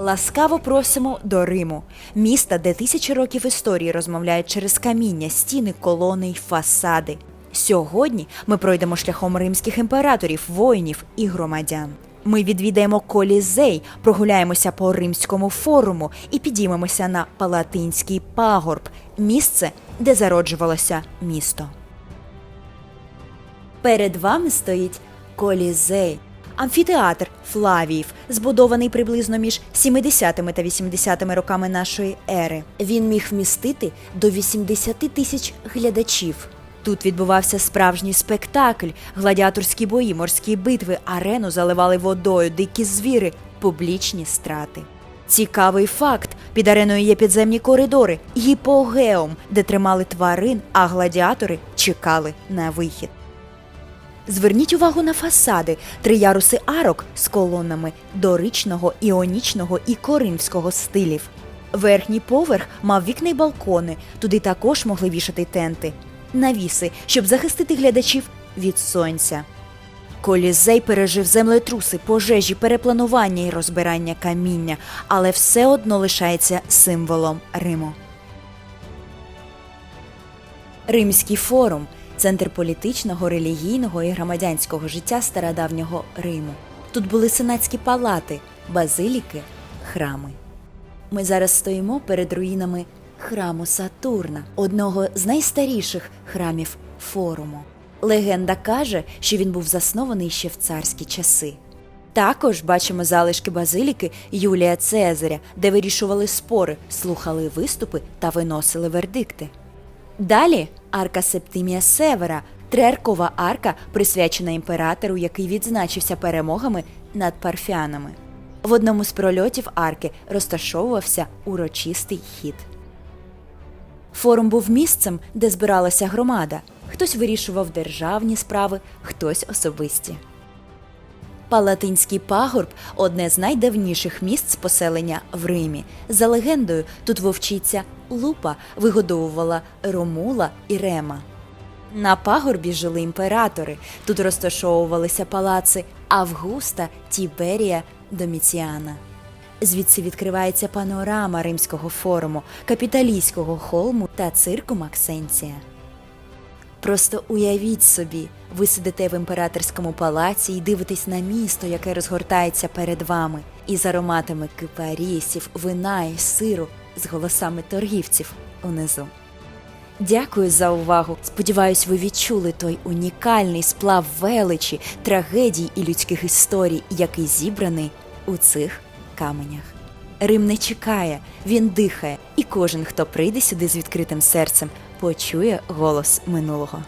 Ласкаво просимо до Риму, міста, де тисячі років історії розмовляють через каміння, стіни, колони й фасади. Сьогодні ми пройдемо шляхом римських імператорів, воїнів і громадян. Ми відвідаємо колізей, прогуляємося по римському форуму і підіймемося на Палатинський пагорб, місце, де зароджувалося місто. Перед вами стоїть колізей. Амфітеатр Флавіїв, збудований приблизно між 70 та 80 роками нашої ери. Він міг вмістити до 80 тисяч глядачів. Тут відбувався справжній спектакль, гладіаторські бої, морські битви, арену заливали водою, дикі звіри, публічні страти. Цікавий факт: під ареною є підземні коридори, гіпогеум, де тримали тварин, а гладіатори чекали на вихід. Зверніть увагу на фасади, три яруси арок з колонами доричного, іонічного і коринфського стилів. Верхній поверх мав вікна й балкони, туди також могли вішати тенти, навіси, щоб захистити глядачів від сонця. Колізей пережив землетруси, пожежі, перепланування і розбирання каміння, але все одно лишається символом Риму. Римський форум центр політичного, релігійного і громадянського життя стародавнього Риму. Тут були сенатські палати, базиліки, храми. Ми зараз стоїмо перед руїнами храму Сатурна, одного з найстаріших храмів форуму. Легенда каже, що він був заснований ще в царські часи. Також бачимо залишки базиліки Юлія Цезаря, де вирішували спори, слухали виступи та виносили вердикти. Далі арка Септимія Севера, треркова арка, присвячена імператору, який відзначився перемогами над парфянами. В одному з прольотів арки розташовувався урочистий хід. Форум був місцем, де збиралася громада. Хтось вирішував державні справи, хтось особисті. Палатинський пагорб одне з найдавніших місць поселення в Римі. За легендою, тут вовчиця Лупа вигодовувала Ромула і Рема. На пагорбі жили імператори. Тут розташовувалися палаци Августа, Тіберія, Доміціана. Звідси відкривається панорама римського форуму, капіталійського холму та цирку Максенція. Просто уявіть собі, ви сидите в імператорському палаці і дивитесь на місто, яке розгортається перед вами, із ароматами кипарісів, вина і сиру, з голосами торгівців унизу. Дякую за увагу. Сподіваюсь, ви відчули той унікальний сплав величі, трагедій і людських історій, який зібраний у цих каменях. Рим не чекає, він дихає, і кожен, хто прийде сюди з відкритим серцем, почує голос минулого.